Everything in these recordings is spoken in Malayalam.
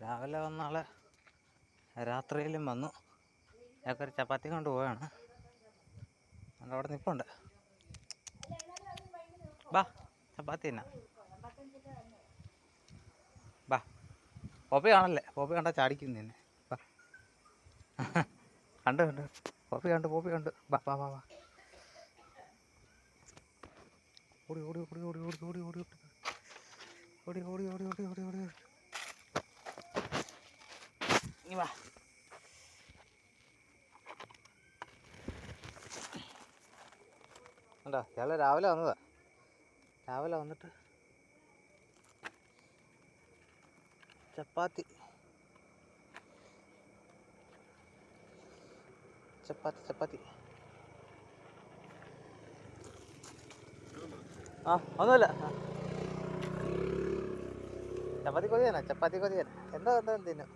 രാവിലെ വന്നാൾ രാത്രിയിലും വന്നു ഞങ്ങൾക്ക് ഒരു ചപ്പാത്തി കൊണ്ട് പോവാണ് അതുകൊണ്ട് അവിടെ നിൽപ്പുണ്ട് ബാ ചപ്പാത്തി തന്നെ ബാ പോപ്പി കാണല്ലേ പോപ്പി കണ്ട ചാടിക്കുന്നു നിന്നെ ബാ കണ്ട് കണ്ട് പോപ്പി കണ്ട് പോപ്പി കണ്ട് ബാ ബാ ബാ ബാ ഓടി ഓടി ഓടി ഓടി ഓടി ഓടി ഓടി ഓടി ഓടി ഓടി ഓടി ഓടി ഓടി ഓടി ഇനി വാ. ഇയാൾ രാവിലെ വന്നതാ. രാവിലെ വന്നിട്ട് ചപ്പാത്തി. ചപ്പാത്തി ചപ്പാത്തി. ആ ഒന്നുമില്ല. ചപ്പാത്തി കൊതിയാനാ? ചപ്പാത്തി കൊതിയാന? എന്താ എന്താ തിന്നു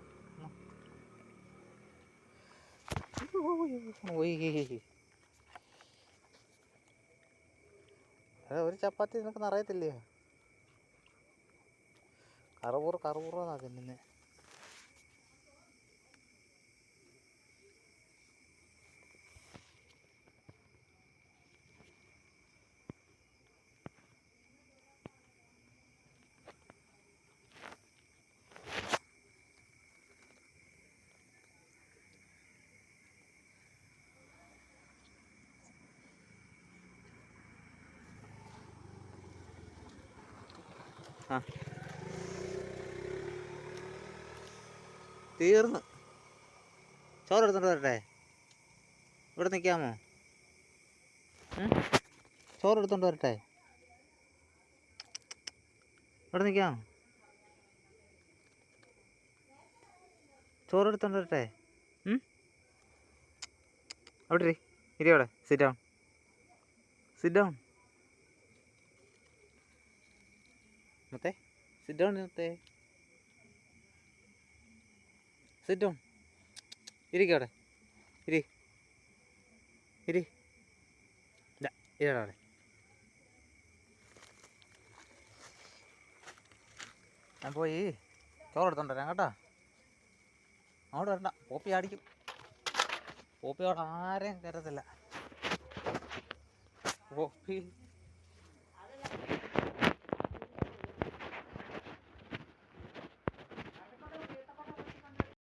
ഒരു ചപ്പാത്തി നിനക്ക് നിറയത്തില്ലയോ? കറുപൂർ എന്നാ തിന്നുന്നത് തീർന്നു. ചോറ് എടുത്തോണ്ട് വരട്ടെ. ഇവിടെ നിൽക്കാമോ ചോറെടുത്തോണ്ട് വരട്ടെ. ഇവിടെ നിൽക്കാമോ ചോറ് എടുത്തോണ്ട് വരട്ടെ? അവിടെ ഇരി. ഇരി അവിടെ. Sit down sit down Nate? Sit down, Nate. Sit down. ഇരിക്കവിടെ ഇരി. ഇരി. ഇരവിടെ ഞാൻ പോയി. ചോറെടുത്തോണ്ടരാം കേട്ടോ. അങ്ങോട്ട് വരണ്ട. പോപ്പി അടിക്കും പോപ്പി അവിടെ ആരെയും കയറത്തില്ല പോപ്പി.